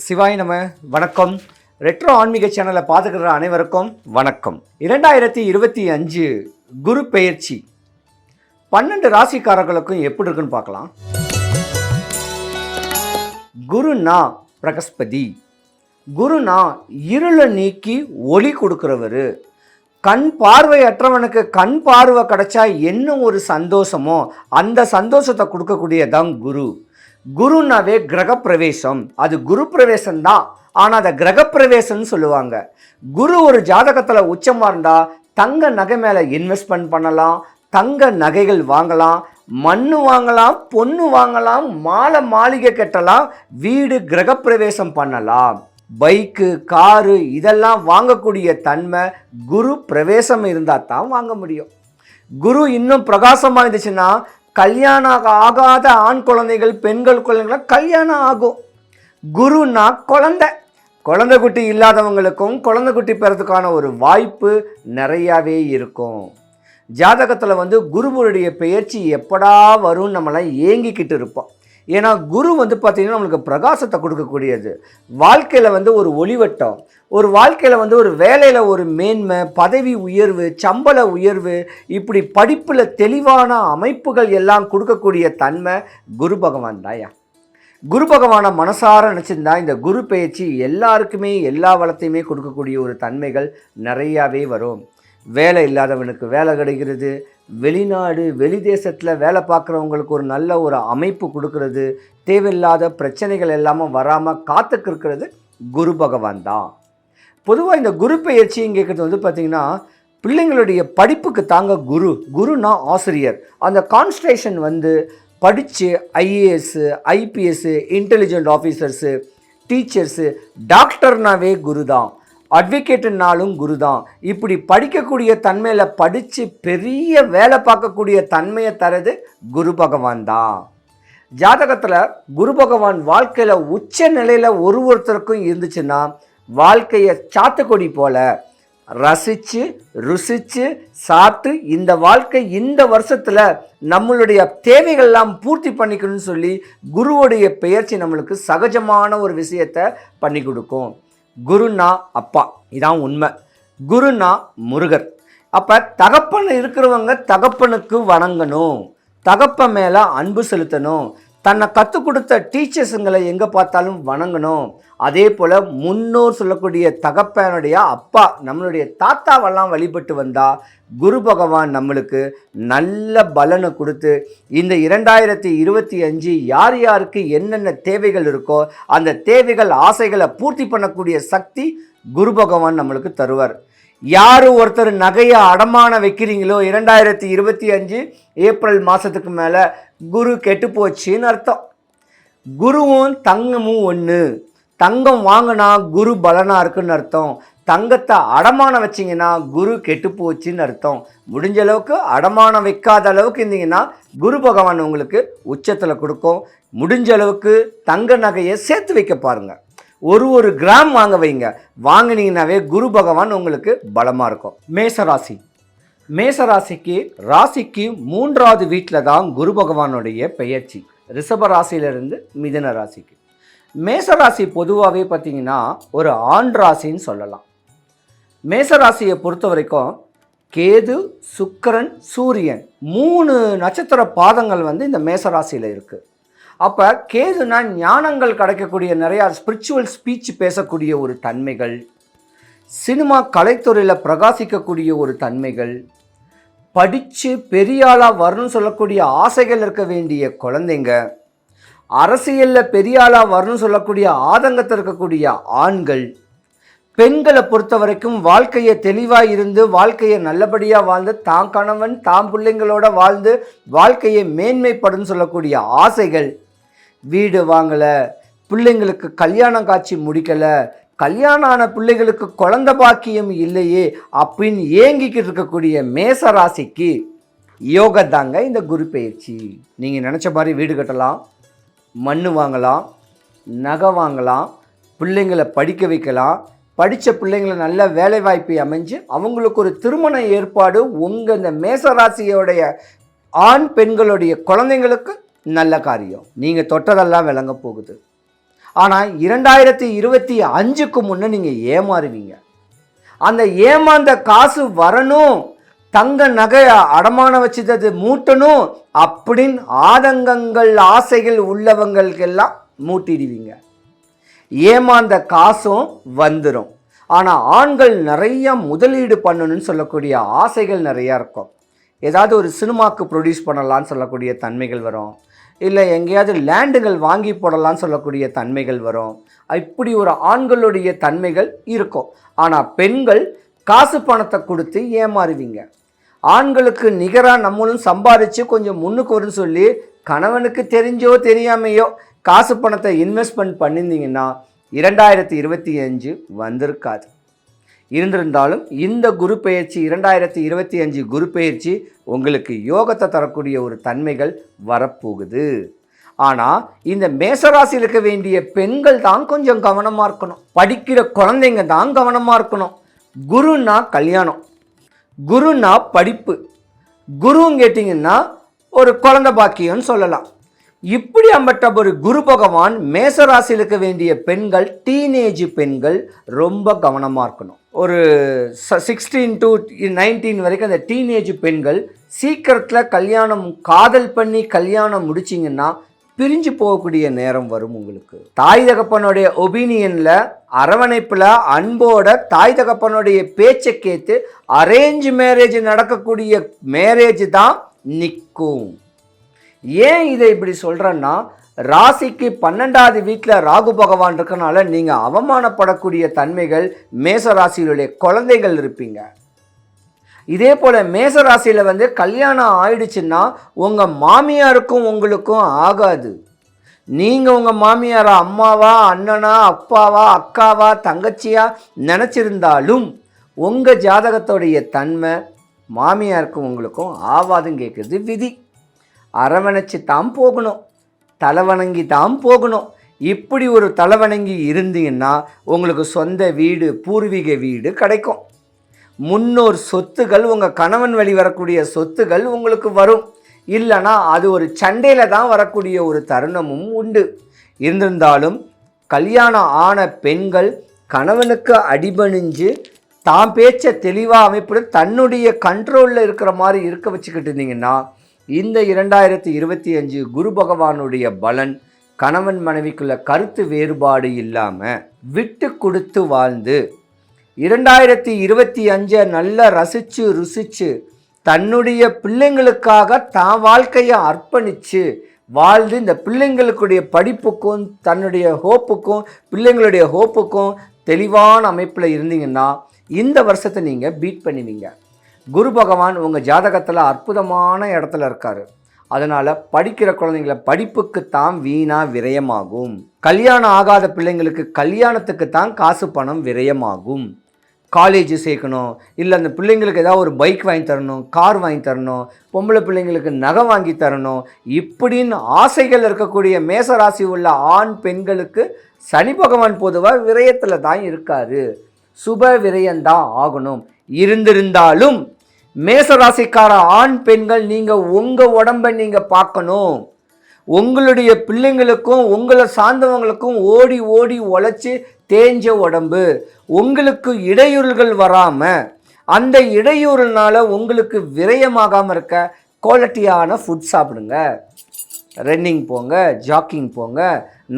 சிவாய் நம்ம வணக்கம். ரெட்ரோ ஆன்மீக சேனலை பார்த்துக்கிற அனைவருக்கும் வணக்கம். இரண்டாயிரத்தி இருபத்தி அஞ்சு குரு பெயர்ச்சி. பன்னெண்டு ராசிக்காரர்களுக்கும் எப்படி இருக்குன்னு பார்க்கலாம். குருனா பிரகஸ்பதி. குருனா இருளை நீக்கி ஒளி கொடுக்குறவர். கண் பார்வையற்றவனுக்கு கண் பார்வை கிடைச்சா என்ன ஒரு சந்தோஷமோ அந்த சந்தோஷத்தை கொடுக்கக்கூடியதான் குரு. குருனாவே கிரகப்பிரவேசம். அது குரு பிரவேசம் தான் ஆனால் அதை கிரகப்பிரவேசம்னு சொல்லுவாங்க. குரு ஒரு ஜாதகத்தில் உச்சமாக இருந்தால் தங்க நகை மேலே இன்வெஸ்ட்மெண்ட் பண்ணலாம் தங்க நகைகள் வாங்கலாம் மண்ணு வாங்கலாம் பொண்ணு வாங்கலாம் மாலை மாளிகை கட்டலாம் வீடு கிரகப்பிரவேசம் பண்ணலாம். பைக்கு காரு இதெல்லாம் வாங்கக்கூடிய தன்மை குரு பிரவேசம் இருந்தால் தான் வாங்க முடியும். குரு இன்னும் பிரகாசமாக இருந்துச்சுன்னா கல்யாணம் ஆகாத ஆண் குழந்தைகள் பெண்கள் குழந்தைகள் கல்யாணம் ஆகும். குருனா குழந்தை. குழந்தை குட்டி இல்லாதவங்களுக்கும் குழந்தை குட்டி பெறதுக்கான ஒரு வாய்ப்பு நிறையாவே இருக்கும். ஜாதகத்தில் வந்து குருவருடைய பெயர்ச்சி எப்படா வரும்னு நம்மளாம் ஏங்கிக்கிட்டு இருப்போம். ஏன்னா குரு வந்து பார்த்திங்கன்னா நம்மளுக்கு பிரகாசத்தை கொடுக்கக்கூடியது. வாழ்க்கையில் வந்து ஒரு ஒளிவட்டம். ஒரு வாழ்க்கையில் வந்து ஒரு வேலையில் ஒரு மேன்மை பதவி உயர்வு சம்பள உயர்வு இப்படி படிப்பில் தெளிவான அமைப்புகள் எல்லாம் கொடுக்கக்கூடிய தன்மை குரு பகவான் தாயா குரு பகவானை மனசார நினச்சிருந்தா இந்த குரு பயிற்சி எல்லாருக்குமே எல்லா வளத்தையுமே கொடுக்கக்கூடிய ஒரு தன்மைகள் நிறையாவே வரும். வேலை இல்லாதவனுக்கு வேலை கிடைக்கிறது வெளிநாடு வெளி தேசத்தில் வேலை பார்க்குறவங்களுக்கு ஒரு நல்ல ஒரு அமைப்பு கொடுக்கறது தேவையில்லாத பிரச்சனைகள் எல்லாமே வராமல் காத்துக்கிருக்கிறது குரு பகவான் தான். பொதுவாக இந்த குரு பெயர்ச்சிங்கிறது வந்து பார்த்திங்கன்னா பிள்ளைங்களுடைய படிப்புக்கு தாங்க குரு. குருனா ஆசிரியர். அந்த கான்ஸ்ட்ரேஷன் வந்து படித்து IAS IPS intelligent officers teachers டாக்டர்னாவே குரு தான். அட்வொகேட்டுனாலும் குரு தான் இப்படி படிக்கக்கூடிய தன்மையில் படித்து பெரிய வேலை பார்க்கக்கூடிய தன்மையை தரது குரு பகவான் தான். ஜாதகத்தில் குரு பகவான் வாழ்க்கையில் உச்ச நிலையில் ஒரு ஒருத்தருக்கும் இருந்துச்சுன்னா வாழ்க்கையை சாத்துக்கொடி போல் ரசித்து ருசித்து சாப்பிட்டு இந்த வாழ்க்கை இந்த வருஷத்தில் நம்மளுடைய தேவைகள்லாம் பூர்த்தி பண்ணிக்கணும்னு சொல்லி குருவுடைய பெயர்ச்சி நம்மளுக்கு சகஜமான ஒரு விஷயத்தை பண்ணி கொடுக்கும். குருனா அப்பா. இதான் உண்மை. குருனா முருகர். அப்போ தகப்பன் இருக்கிறவங்க தகப்பனுக்கு வணங்கணும். தகப்பன் மேலே அன்பு செலுத்தணும். தன்னை கற்றுக் கொடுத்த டீச்சர்ஸுங்களை எங்கே பார்த்தாலும் வணங்கணும். அதே போல் முன்னோர் சொல்லக்கூடிய தகப்பனுடைய அப்பா நம்மளுடைய தாத்தாவெல்லாம் வழிபட்டு வந்தால் குரு பகவான் நம்மளுக்கு நல்ல பலனை கொடுத்து இந்த இரண்டாயிரத்தி இருபத்தி அஞ்சு யார் யாருக்கு என்னென்ன தேவைகள் இருக்கோ அந்த தேவைகள் ஆசைகளை பூர்த்தி பண்ணக்கூடிய சக்தி குரு பகவான் நம்மளுக்கு தருவார். யார் ஒருத்தர் நகையை அடமான வைக்கிறீங்களோ இரண்டாயிரத்தி இருபத்தி அஞ்சு ஏப்ரல் மாதத்துக்கு மேலே குரு கெட்டு போச்சுன்னு அர்த்தம். குருவும் தங்கமும் ஒன்று தங்கம் வாங்கினா குரு பலனாக இருக்குன்னு அர்த்தம். தங்கத்தை அடமானம் வச்சிங்கன்னா குரு கெட்டு போச்சுன்னு அர்த்தம். முடிஞ்ச அளவுக்கு அடமானம் வைக்காத அளவுக்கு இருந்தீங்கன்னா குரு பகவான் உங்களுக்கு உச்சத்தில் கொடுக்கும். முடிஞ்ச அளவுக்கு தங்க நகையை சேர்த்து வைக்க பாருங்கள் ஒரு ஒரு கிராம் வாங்க வைங்க. வாங்கினீங்கன்னாவே குரு பகவான் உங்களுக்கு பலமாக இருக்கும். மேசராசி மேசராசிக்கு ராசிக்கு மூன்றாவது வீட்டில் தான் குரு பகவானுடைய பெயர்ச்சி. ரிஷப ராசியிலிருந்து மிதன ராசிக்கு. மேசராசி பொதுவாகவே பார்த்தீங்கன்னா ஒரு ஆண் ராசின்னு சொல்லலாம். மேசராசியை பொறுத்த வரைக்கும் கேது சுக்கிரன் சூரியன் மூணு நட்சத்திர பாதங்கள் வந்து இந்த மேசராசியில் இருக்குது அப்போ கேதுனா ஞானங்கள் கிடைக்கக்கூடிய நிறையா ஸ்பிரிச்சுவல் ஸ்பீச் பேசக்கூடிய ஒரு தன்மைகள். சினிமா கலைத்துறையில் பிரகாசிக்கக்கூடிய ஒரு தன்மைகள். படித்து பெரியாளாக வரணும்னு சொல்லக்கூடிய ஆசைகள் இருக்க வேண்டிய குழந்தைங்க. அரசியலில் பெரிய ஆளாக வரணும்னு சொல்லக்கூடிய ஆதங்கத்தில் இருக்கக்கூடிய ஆண்கள் பெண்களை பொறுத்த வரைக்கும் வாழ்க்கையை தெளிவாக இருந்து வாழ்க்கையை நல்லபடியாக வாழ்ந்து தாம் கணவன் தாம் பிள்ளைங்களோட வாழ்ந்து வாழ்க்கையை மேன்மைப்படும் சொல்லக்கூடிய ஆசைகள். வீடு வாங்கலை பிள்ளைங்களுக்கு கல்யாணம் காட்சி முடிக்கலை கல்யாணம் ஆன பிள்ளைகளுக்கு குழந்த பாக்கியம் இல்லையே அப்படின்னு ஏங்கிக்கிட்டு இருக்கக்கூடிய மேச ராசிக்கு யோகா தாங்க இந்த குரு பயிற்சி. நீங்கள் நினச்ச மாதிரி வீடு கட்டலாம். மண் வாங்கலாம் நகை வாங்கலாம் பிள்ளைங்களை படிக்க வைக்கலாம். படித்த பிள்ளைங்களை நல்ல வேலைவாய்ப்பை அமைஞ்சு அவங்களுக்கு ஒரு திருமண ஏற்பாடு உங்கள் இந்த மேசராசியோடைய ஆண் பெண்களுடைய குழந்தைங்களுக்கு நல்ல காரியம். நீங்கள் தொட்டதெல்லாம் விளங்க போகுது. ஆனால் இரண்டாயிரத்தி இருபத்தி அஞ்சுக்கு முன்னே நீங்கள் ஏமாறுவீங்க. அந்த ஏமாந்த காசு வரணும். தங்க நகையை அடமான வச்சது மூட்டணும் அப்படின்னு ஆதங்கங்கள் ஆசைகள் உள்ளவங்களுக்கெல்லாம் மூட்டிடுவீங்க. ஏமாந்த காசும் வந்துடும் ஆனால் ஆண்கள் நிறைய முதலீடு பண்ணணும்னு சொல்லக்கூடிய ஆசைகள் நிறையா இருக்கும். ஏதாவது ஒரு சினிமாவுக்கு ப்ரொடியூஸ் பண்ணலான்னு சொல்லக்கூடிய தன்மைகள் வரும். இல்லை எங்கேயாவது லேண்டுகள் வாங்கி போடலான்னு சொல்லக்கூடிய தன்மைகள் வரும். இப்படி ஒரு ஆண்களுடைய தன்மைகள் இருக்கும். ஆனால் பெண்கள் காசு பணத்தை கொடுத்து ஏமாறுவீங்க. ஆண்களுக்கு நிகராக நம்மளும் சம்பாதிச்சு கொஞ்சம் முன்னுக்கு வரும்னு சொல்லி கணவனுக்கு தெரிஞ்சோ தெரியாமையோ காசு பணத்தை இன்வெஸ்ட்மெண்ட் பண்ணியிருந்தீங்கன்னா இரண்டாயிரத்தி இருபத்தி அஞ்சு வந்திருக்காது. இருந்திருந்தாலும் இந்த குரு பயிற்சி இரண்டாயிரத்தி இருபத்தி அஞ்சு குரு பயிற்சி உங்களுக்கு யோகத்தை தரக்கூடிய ஒரு தன்மைகள் வரப்போகுது. ஆனால் இந்த மேசராசியில் இருக்க வேண்டிய பெண்கள் தான் கொஞ்சம் கவனமாக இருக்கணும். படிக்கிற குழந்தைங்க தான் கவனமாக இருக்கணும். குருன்னா கல்யாணம். குருனா படிப்பு. குருன்னு கேட்டிங்கன்னா ஒரு குழந்த பாக்கியம்னு சொல்லலாம். இப்படி அம்பட்ட ஒரு குரு பகவான் மேசராசியில் இருக்க வேண்டிய பெண்கள் டீனேஜ் பெண்கள் ரொம்ப கவனமாக இருக்கணும். ஒரு சிக்ஸ்டீன் டு நைன்டீன் வரைக்கும் அந்த டீனேஜ் பெண்கள் சீக்கிரத்தில் கல்யாணம் காதல் பண்ணி கல்யாணம் முடிச்சிங்கன்னா பிரிஞ்சு போகக்கூடிய நேரம் வரும் உங்களுக்கு. தாய் தகப்பனுடைய ஒபீனியனில் அரவணைப்பில் அன்போட தாய் தகப்பனுடைய பேச்சை கேட்டு அரேஞ்ச் மேரேஜ் நடக்கக்கூடிய மேரேஜ் தான் நிற்கும் ஏன் இதை இப்படி சொல்கிறேன்னா ராசிக்கு பன்னெண்டாவது வீட்டில் ராகு பகவான் இருக்கனால நீங்கள் அவமானப்படக்கூடிய தன்மைகள் மேச ராசியிலுடைய குழந்தைகள் இருப்பீங்க. இதே போல் மேச ராசியில் வந்து கல்யாணம் ஆயிடுச்சுன்னா உங்கள் மாமியாருக்கும் உங்களுக்கும் ஆகாது. நீங்கள் உங்கள் மாமியாரா அம்மாவா அண்ணனா அப்பாவா அக்காவா தங்கச்சியா நினச்சிருந்தாலும் உங்கள் ஜாதகத்தோடைய தன்மை மாமியாருக்கும் உங்களுக்கும் ஆவாதுன்னு கேட்குறது விதி. அரவணைச்சு தான் போகணும். தலைவணங்கி தான் போகணும். இப்படி ஒரு தலைவணங்கி இருந்தீங்கன்னா உங்களுக்கு சொந்த வீடு பூர்வீக வீடு கிடைக்கும். முன்னோர் சொத்துகள் உங்கள் கணவன் வழி வரக்கூடிய சொத்துகள் உங்களுக்கு வரும். இல்லைனா அது ஒரு சண்டையில் தான் வரக்கூடிய ஒரு தருணமும் உண்டு. இருந்திருந்தாலும் கல்யாணம் ஆன பெண்கள் கணவனுக்கு அடிபணிஞ்சு தான் பேச்சை தெளிவாக அமைப்பிட தன்னுடைய கண்ட்ரோலில் இருக்கிற மாதிரி இருக்க வச்சுக்கிட்டு இருந்தீங்கன்னா இந்த இரண்டாயிரத்தி இருபத்தி அஞ்சு குரு பகவானுடைய பலன் கணவன் மனைவிக்குள்ள கருத்து வேறுபாடு இல்லாமல் விட்டு கொடுத்து வாழ்ந்து இரண்டாயிரத்தி இருபத்தி அஞ்சை நல்லா ரசித்து ருசித்து தன்னுடைய பிள்ளைங்களுக்காக தான் வாழ்க்கையை அர்ப்பணித்து வாழ்ந்து இந்த பிள்ளைங்களுக்குடைய படிப்புக்கும் தன்னுடைய ஹோப்புக்கும் பிள்ளைங்களுடைய ஹோப்புக்கும் தெளிவான அமைப்பில் இருந்தீங்கன்னா இந்த வருஷத்தை நீங்கள் பீட் பண்ணுவீங்க. குரு பகவான் உங்கள் ஜாதகத்தில் அற்புதமான இடத்துல இருக்கார். அதனால் படிக்கிற குழந்தைங்கள படிப்புக்கு தான் வீணாக விரயமாகும். கல்யாணம் ஆகாத பிள்ளைங்களுக்கு கல்யாணத்துக்கு தான் காசு பணம் விரயமாகும். காலேஜ் சேர்க்கணும். இல்லை அந்த பிள்ளைங்களுக்கு ஏதாவது ஒரு பைக் வாங்கி தரணும் கார் வாங்கி தரணும் பொம்பளை பிள்ளைங்களுக்கு நகை வாங்கி தரணும் இப்படின்னு ஆசைகள் இருக்கக்கூடிய மேசராசி உள்ள ஆண் பெண்களுக்கு சனி பகவான் பொதுவாக விரயத்தில் தான் இருக்கார். சுப விரயம்தான் ஆகணும். இருந்திருந்தாலும் மேசராசிக்கார ஆண் பெண்கள் நீங்கள் உங்கள் உடம்பை நீங்கள் பார்க்கணும். உங்களுடைய பிள்ளைங்களுக்கும் உங்களை சார்ந்தவங்களுக்கும் ஓடி ஓடி உழைச்சி தேஞ்ச உடம்பு உங்களுக்கு இடையூறுகள் வராமல் அந்த இடையூறுனால உங்களுக்கு விரயமாகாமல் இருக்க குவாலிட்டியான ஃபுட் சாப்பிடுங்க. ரன்னிங் போங்க ஜாக்கிங் போங்க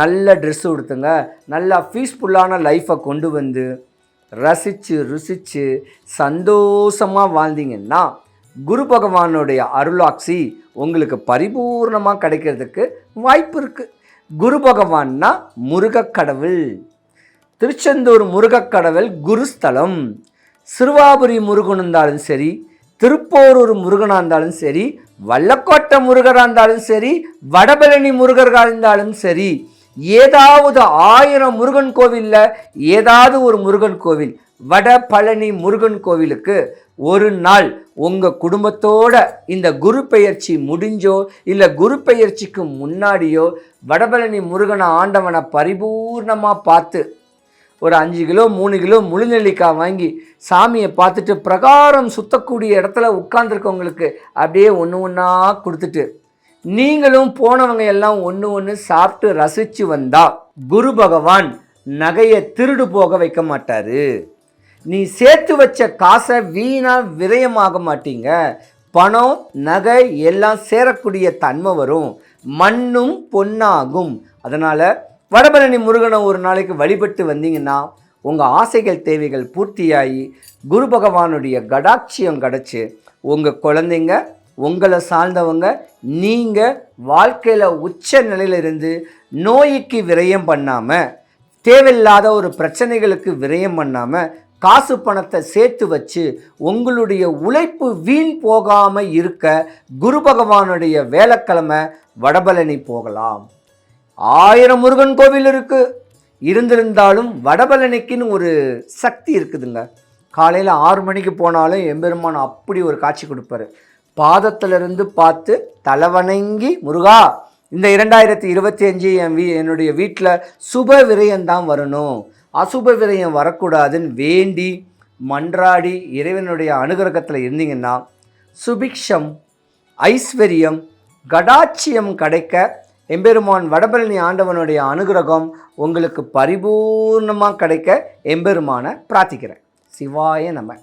நல்ல ட்ரெஸ் உடுத்துங்க நல்லா பீஸ்ஃபுல்லான லைஃப்பை கொண்டு வந்து ரசித்து ருசித்து சந்தோஷமாக வாழ்ந்தீங்கன்னா குரு பகவானுடைய அருளாட்சி உங்களுக்கு பரிபூர்ணமாக கிடைக்கிறதுக்கு வாய்ப்பு இருக்குது குரு பகவான்னா முருகக்கடவுள் திருச்செந்தூர் முருகக்கடவுள் குருஸ்தலம். சிறுவாபுரி முருகன் இருந்தாலும் சரி திருப்போரூர் முருகனாக இருந்தாலும் சரி வல்லக்கோட்டை முருகராக இருந்தாலும் சரி வடபழனி முருகராக இருந்தாலும் சரி ஏதாவது ஆயிரம் முருகன் கோவிலில் ஏதாவது ஒரு முருகன் கோவில் வட பழனி முருகன் கோவிலுக்கு ஒரு நாள் உங்கள் குடும்பத்தோட இந்த குரு பெயர்ச்சி முடிஞ்சோ இல்லை குரு பெயர்ச்சிக்கு முன்னாடியோ வடபழனி முருகனை ஆண்டவனை பரிபூர்ணமாக பார்த்து ஒரு அஞ்சு கிலோ மூணு கிலோ முழுநெல்லிக்காய் வாங்கி சாமியை பார்த்துட்டு பிரகாரம் சுத்தக்கூடிய இடத்துல உட்காந்துருக்கவங்களுக்கு அப்படியே ஒன்று ஒன்றா கொடுத்துட்டு நீங்களும் போனவங்க எல்லாம் ஒன்று ஒன்று சாப்பிட்டு ரசித்து வந்தா குரு பகவான் நகையை திருடு போக வைக்க மாட்டார். நீ சேர்த்து வச்ச காசை வீணாக விரயமாக மாட்டீங்க. பணம் நகை எல்லாம் சேரக்கூடிய தன்மை வரும். மண்ணும் பொன்னாகும். அதனால் வடபழனி முருகனை ஒரு நாளைக்கு வழிபட்டு வந்தீங்கன்னா உங்கள் ஆசைகள் தேவைகள் பூர்த்தியாகி குரு பகவானுடைய கடாட்சியம் கிடச்சி உங்கள் குழந்தைங்க உங்களை சார்ந்தவங்க நீங்கள் வாழ்க்கையில் உச்ச நிலையிலிருந்து நோய்க்கு விரயம் பண்ணாமல் தேவையில்லாத ஒரு பிரச்சனைகளுக்கு விரயம் பண்ணாமல் காசு பணத்தை சேர்த்து வச்சு உங்களுடைய உழைப்பு வீண் போகாமல் இருக்க குரு பகவானுடைய வேலைக்கிழமை வடபழனி போகலாம். ஆயிரம் முருகன் கோவில் இருக்குது இருந்திருந்தாலும் வடபழனிக்குன்னு ஒரு சக்தி இருக்குதுங்க. காலையில் ஆறு மணிக்கு போனாலும் எம்பெருமான் அப்படி ஒரு காட்சி கொடுப்பாரு. பாதத்திலிருந்து பார்த்து தலைவணங்கி முருகா இந்த இரண்டாயிரத்தி இருபத்தி அஞ்சு என் வீ என்னுடைய வீட்டில் சுப விரயம்தான் வரணும். அசுப விரயம் வரக்கூடாதுன்னு வேண்டி மன்றாடி இறைவனுடைய அனுகிரகத்தில் இருந்தீங்கன்னா சுபிக்ஷம் ஐஸ்வர்யம் கடாட்சியம் கிடைக்க எம்பெருமான் வடபழனி ஆண்டவனுடைய அனுகிரகம் உங்களுக்கு பரிபூர்ணமாக கிடைக்க எம்பெருமானை பிரார்த்திக்கிறேன். சிவாய நம்ம